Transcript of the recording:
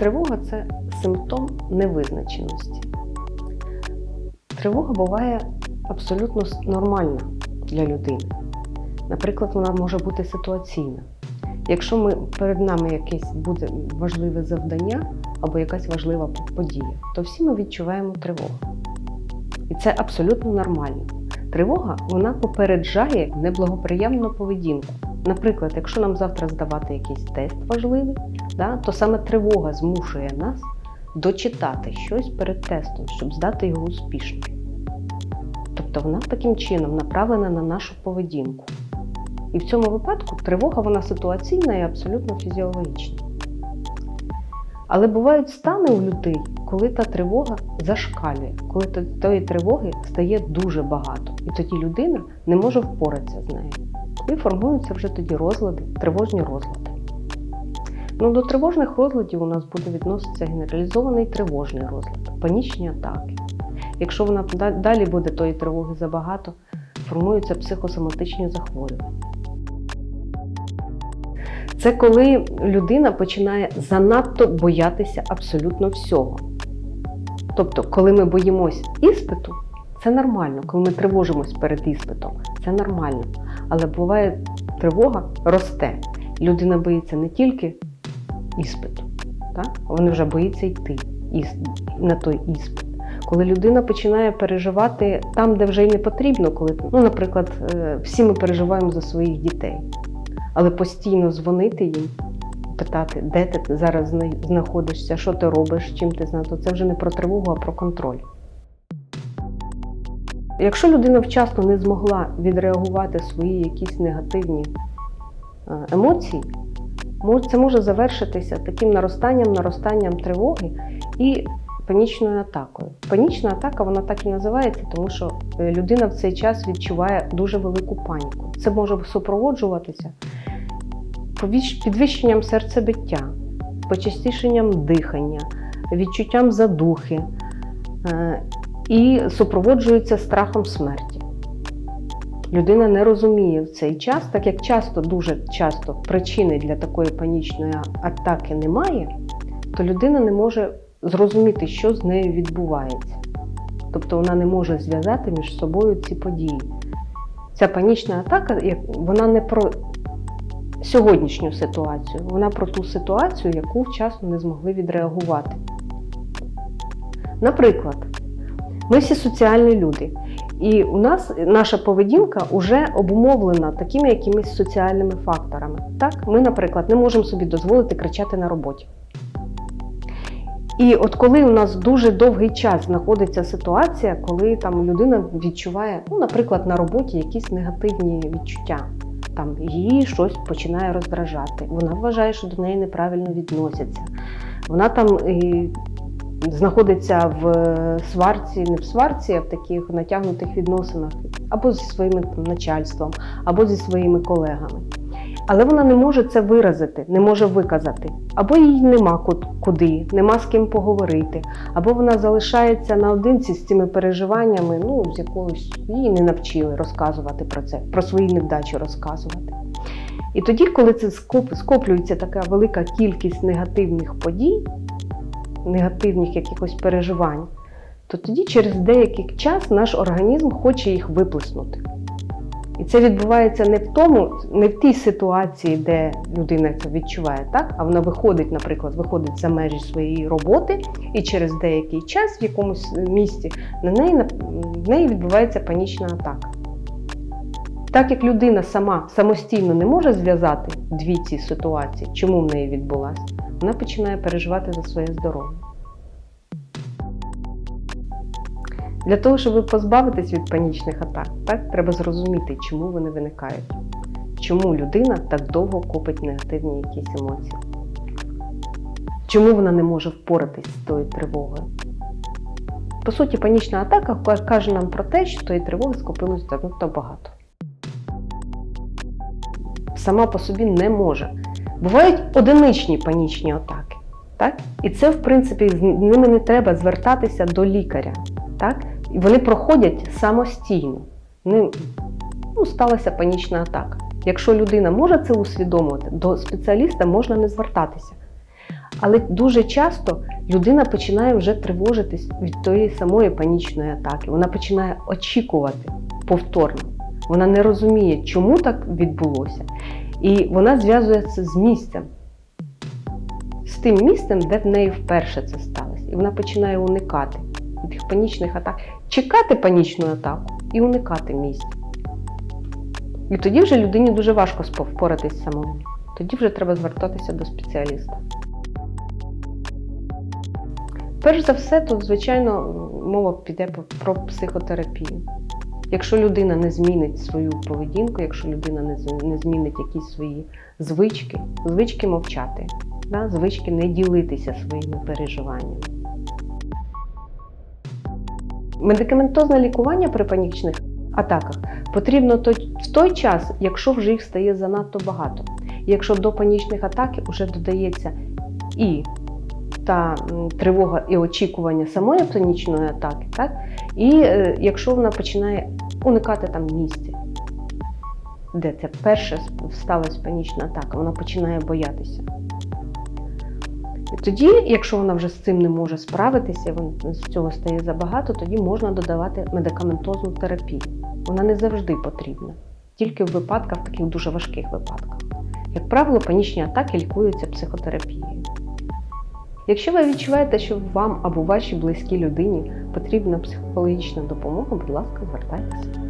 Тривога це симптом невизначеності. Тривога буває абсолютно нормальна для людини. Наприклад, вона може бути ситуаційна. Якщо ми, перед нами якесь буде важливе завдання або якась важлива подія, то всі ми відчуваємо тривогу. І це абсолютно нормально. Тривога вона попереджає неблагоприємну поведінку. Наприклад, якщо нам завтра здавати якийсь тест важливий, да, то саме тривога змушує нас дочитати щось перед тестом, щоб здати його успішно. Тобто вона таким чином направлена на нашу поведінку. І в цьому випадку тривога вона ситуаційна і абсолютно фізіологічна. Але бувають стани у людей, коли та тривога зашкалює, коли тої тривоги стає дуже багато, і тоді людина не може впоратися з нею. І формуються вже тоді розлади, тривожні розлади. Ну, до тривожних розладів у нас буде відноситися генералізований тривожний розлад, панічні атаки. Якщо вона да- далі буде тої тривоги забагато, формуються психосоматичні захворювання. Це коли людина починає занадто боятися абсолютно всього. Тобто, коли ми боїмось іспиту, це нормально. Коли ми тривожимось перед іспитом, це нормально. Але буває тривога росте. Людина боїться не тільки іспиту, так? вона вже боїться йти на той іспит. Коли людина починає переживати там, де вже й не потрібно, коли, ну, наприклад, е, всі ми переживаємо за своїх дітей, але постійно дзвонити їм, питати, де ти зараз знаходишся, що ти робиш, чим ти знаєш, то це вже не про тривогу, а про контроль. Якщо людина вчасно не змогла відреагувати свої якісь негативні е, емоції, це може завершитися таким наростанням, наростанням тривоги і панічною атакою. Панічна атака вона так і називається, тому що е, людина в цей час відчуває дуже велику паніку. Це може супроводжуватися підвищенням серцебиття, почастішенням дихання, відчуттям задухи е, і супроводжується страхом смерті. Людина не розуміє в цей час, так як часто, дуже часто причини для такої панічної атаки немає, то людина не може зрозуміти, що з нею відбувається. Тобто вона не може зв'язати між собою ці події. Ця панічна атака, вона не про сьогоднішню ситуацію, вона про ту ситуацію, яку вчасно не змогли відреагувати. Наприклад, ми всі соціальні люди, і у нас наша поведінка вже обумовлена такими якимись соціальними факторами. Так, ми, наприклад, не можемо собі дозволити кричати на роботі. І от коли у нас дуже довгий час знаходиться ситуація, коли там людина відчуває, ну, наприклад, на роботі якісь негативні відчуття, там її щось починає роздражати, вона вважає, що до неї неправильно відносяться. Вона там і, знаходиться в сварці, не в сварці, а в таких натягнутих відносинах або зі своїм начальством, або зі своїми колегами. Але вона не може це виразити, не може виказати. Або їй нема куди, нема з ким поговорити, або вона залишається наодинці з цими переживаннями, ну, з якогось її не навчили розказувати про це, про свої невдачі розказувати. І тоді, коли це скоп- скоплюється така велика кількість негативних подій, негативних якихось переживань, то тоді через деякий час наш організм хоче їх виплеснути. І це відбувається не в тому, не в тій ситуації, де людина це відчуває, так? а вона виходить, наприклад, виходить за межі своєї роботи, і через деякий час в якомусь місці на неї, в неї відбувається панічна атака. Так як людина сама самостійно не може зв'язати дві ці ситуації, чому в неї відбулася, вона починає переживати за своє здоров'я. Для того, щоб позбавитись від панічних атак, так, треба зрозуміти, чому вони виникають. Чому людина так довго копить негативні якісь емоції? Чому вона не може впоратись з тою тривогою? По суті, панічна атака каже нам про те, що тої тривоги скопилось занадто багато. Сама по собі не може. Бувають одиничні панічні атаки. Так? І це, в принципі, з ними не треба звертатися до лікаря. Так? І вони проходять самостійно. Не, ну, сталася панічна атака. Якщо людина може це усвідомити, до спеціаліста можна не звертатися. Але дуже часто людина починає вже тривожитись від тої самої панічної атаки. Вона починає очікувати повторно. Вона не розуміє, чому так відбулося. І вона зв'язує це з місцем, з тим місцем, де в неї вперше це сталося. І вона починає уникати тих панічних атак, чекати панічну атаку і уникати місця. І тоді вже людині дуже важко впоратись самому. Тоді вже треба звертатися до спеціаліста. Перш за все, тут, звичайно, мова піде про психотерапію. Якщо людина не змінить свою поведінку, якщо людина не, змінить якісь свої звички, звички мовчати, да? звички не ділитися своїми переживаннями. Медикаментозне лікування при панічних атаках потрібно в той час, якщо вже їх стає занадто багато. Якщо до панічних атак вже додається і та тривога і очікування самої панічної атаки, так? і е, якщо вона починає уникати там місця, де це перше сталася панічна атака, вона починає боятися. І тоді, якщо вона вже з цим не може справитися, вон- з цього стає забагато, тоді можна додавати медикаментозну терапію. Вона не завжди потрібна, тільки в випадках, таких дуже важких випадках. Як правило, панічні атаки лікуються психотерапією. Якщо ви відчуваєте, що вам або вашій близькій людині потрібна психологічна допомога, будь ласка, звертайтеся.